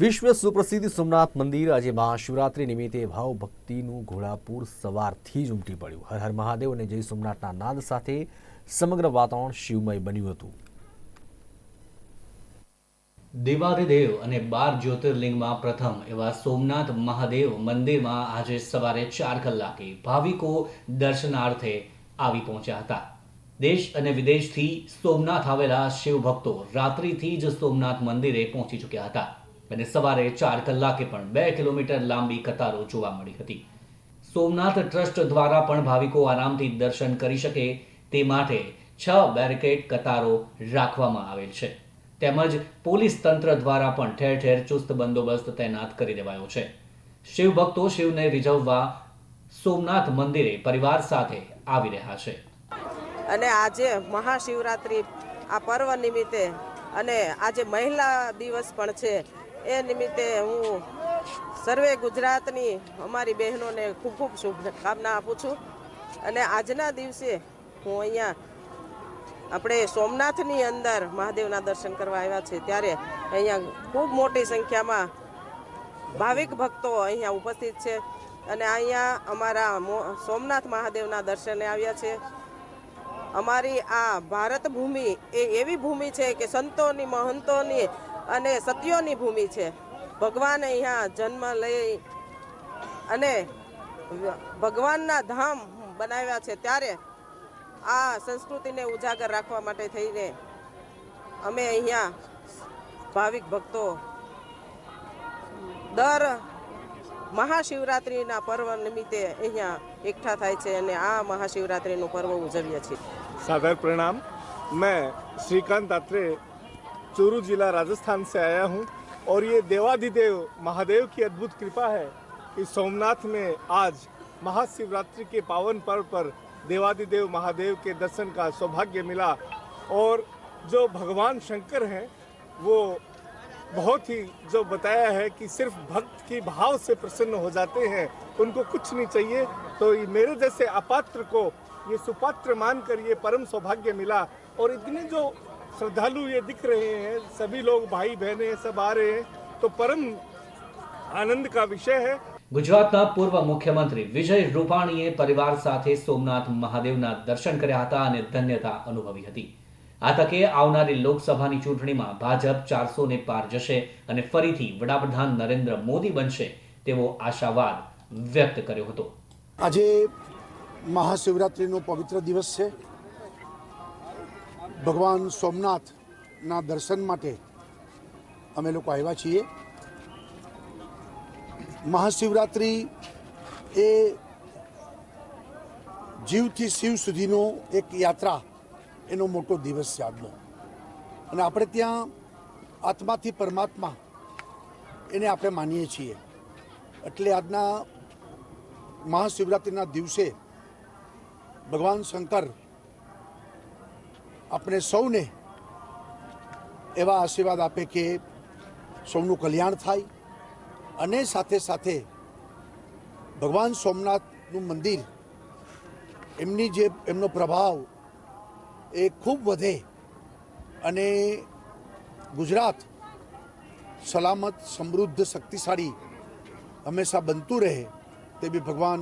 વિશ્વ સુપ્રસિદ્ધ સોમનાથ મંદિર આજે મહાશિવરાત્રિ નિમિત્તે ભાવ ભક્તિનું ઘોડાપુર સવારથી જ ઉમટી પડ્યું. હર હર મહાદેવ અને જય સોમનાથના નાદ સાથે સમગ્ર વાતાવરણ શિવમય બન્યું હતું. દેવાદિદેવ અને બાર જ્યોતિર્લિંગમાં પ્રથમ એવા સોમનાથ મહાદેવ મંદિરમાં આજે સવારે ચાર કલાકે ભાવિકો દર્શનાર્થે આવી પહોંચ્યા હતા. દેશ અને વિદેશથી સોમનાથ આવેલા શિવ ભક્તો રાત્રિથી જ સોમનાથ મંદિરે પહોંચી ચૂક્યા હતા. અને સવારે ચાર કલાકે પણ બે કિલોમીટર લાંબી કતારો જોવા મળી હતી. સોમનાથ ટ્રસ્ટ દ્વારા પણ ભાવિકો આરામથી દર્શન કરી શકે તે માટે છ બેરિકેડ કતારો રાખવામાં આવેલ છે. તેમજ પોલીસ તંત્ર દ્વારા પણ ઠેર ઠેર ચુસ્ત બંદોબસ્ત તૈનાત કરી દેવાયો છે. શિવ ભક્તો શિવને રીઝવવા સોમનાથ મંદિરે પરિવાર સાથે આવી રહ્યા છે. અને આજે મહાશિવરાત્રિ આ પર્વ નિમિત્તે અને આજે મહિલા દિવસ પણ છે. એ નિમિત્તે હું સર્વે ગુજરાતની અમારી બહેનોને ખૂબ ખૂબ શુભકામના આપું છું. અને આજના દિવસે હું અહીંયા આપણે સોમનાથની અંદર મહાદેવના દર્શન કરવા આવ્યા છે, ત્યારે અહીંયા ખૂબ મોટી સંખ્યામાં ભાવિક ભક્તો અહીંયા ઉપસ્થિત છે. અને અહીંયા અમારા સોમનાથ મહાદેવના દર્શને આવ્યા છે. અમારી આ ભારત ભૂમિ એ એવી ભૂમિ છે કે સંતોની મહંતોની અને સત્યોની ભૂમિ છે. ભગવાન અહીંયા જન્મ લઈ અને ભગવાનના ધામ બનાવ્યા છે ત્યારે આ સંસ્કૃતિને ઉજાગર રાખવા માટે થઈને અમે અહીંયા ભાવિક ભક્તો દર મહાશિવરાત્રિના પર્વ નિમિત્તે અહીંયા એકઠા થાય છે અને આ મહાશિવરાત્રિનું પર્વ ઉજવીએ છીએ. સાદર પ્રણામ. મેં શ્રીકાંત અત્રે चूरू जिला राजस्थान से आया हूँ और ये देवाधिदेव महादेव की अद्भुत कृपा है कि सोमनाथ में आज महाशिवरात्रि के पावन पर्व पर देवाधिदेव महादेव के दर्शन का सौभाग्य मिला और जो भगवान शंकर हैं, वो बहुत ही जो बताया है कि सिर्फ़ भक्त की भाव से प्रसन्न हो जाते हैं, उनको कुछ नहीं चाहिए। तो मेरे जैसे अपात्र को ये सुपात्र मानकर ये परम सौभाग्य मिला और इतने जो श्रद्धालु ये दिख रहे हैं सभी लोग भाई बहनें सब आ रहे हैं तो परम आनंद का विषय है ગુજરાતના પૂર્વ મુખ્યમંત્રી વિજય રૂપાણીએ પરિવાર સાથે સોમનાથ મહાદેવના દર્શન કર્યા હતા અને ધન્યતા અનુભવી હતી આ તકે આવનારી લોકસભાની ચૂંટણીમાં ભાજપ ચારસો ને પાર જશે અને ફરીથી વડાપ્રધાન નરેન્દ્ર મોદી બનશે તેવો આશાવાદ વ્યક્ત કર્યો હતો આજે મહાશિવરાત્રિનો પવિત્ર દિવસ છે ભગવાન સોમનાથના દર્શન માટે અમે લોકો આવ્યા છીએ. મહાશિવરાત્રિ એ જીવથી શિવ સુધીનો એક યાત્રા, એનો મોટો દિવસ છે આજનો. અને આપણે ત્યાં આત્માથી પરમાત્મા એને આપણે માનીએ છીએ. એટલે આજના મહાશિવરાત્રિના દિવસે ભગવાન શંકર આપણે સૌને એવા આશીર્વાદ આપે કે સૌનું કલ્યાણ થાય અને સાથે સાથે ભગવાન સોમનાથનું મંદિર, એમની જે, એમનો પ્રભાવ એ ખૂબ વધે અને ગુજરાત સલામત, સમૃદ્ધ, શક્તિશાળી હંમેશા બનતું રહે તે બી ભગવાન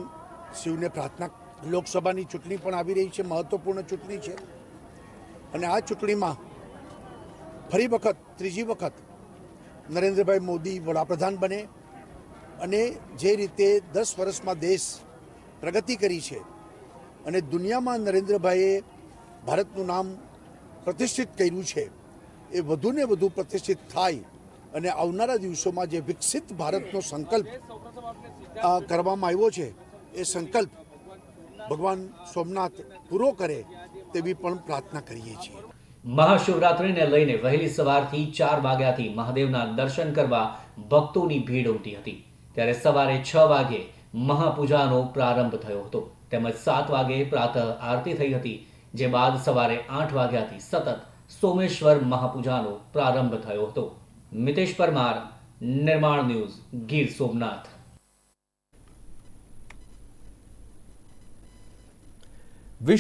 શિવને પ્રાર્થના, લોકસભાની ચૂંટણી પણ આવી રહી છે મહત્ત્વપૂર્ણ ચૂંટણી છે. અને આ ચૂંટણીમાં ફરી વખત, ત્રીજી વખત નરેન્દ્રભાઈ મોદી વડાપ્રધાન બને અને જે રીતે દસ વર્ષમાં દેશ પ્રગતિ કરી છે અને દુનિયામાં નરેન્દ્રભાઈએ ભારતનું નામ પ્રતિષ્ઠિત કર્યું છે, એ વધુને વધુ પ્રતિષ્ઠિત થાય અને આવનારા દિવસોમાં જે વિકસિત ભારતનો સંકલ્પ કરવામાં આવ્યો છે, એ સંકલ્પ ભગવાન સોમનાથ પૂરો કરે તેવી પણ પ્રાર્થના કરીએ છીએ. મહાશિવરાત્રિને લઈને વહેલી સવારથી ચાર વાગ્યાથી મહાદેવના દર્શન કરવા ભક્તોની ભીડ ઉમટી હતી. ત્યારે સવારે છ વાગે મહાપૂજાનો પ્રારંભ થયો હતો. તેમજ સાત વાગે પ્રાતઃ આરતી થઈ હતી, જે બાદ સવારે આઠ વાગ્યાથી સતત સોમેશ્વર મહાપૂજાનો પ્રારંભ થયો હતો. મિતેશ પરમાર, નિર્માણ ન્યૂઝ, ગીર સોમનાથ.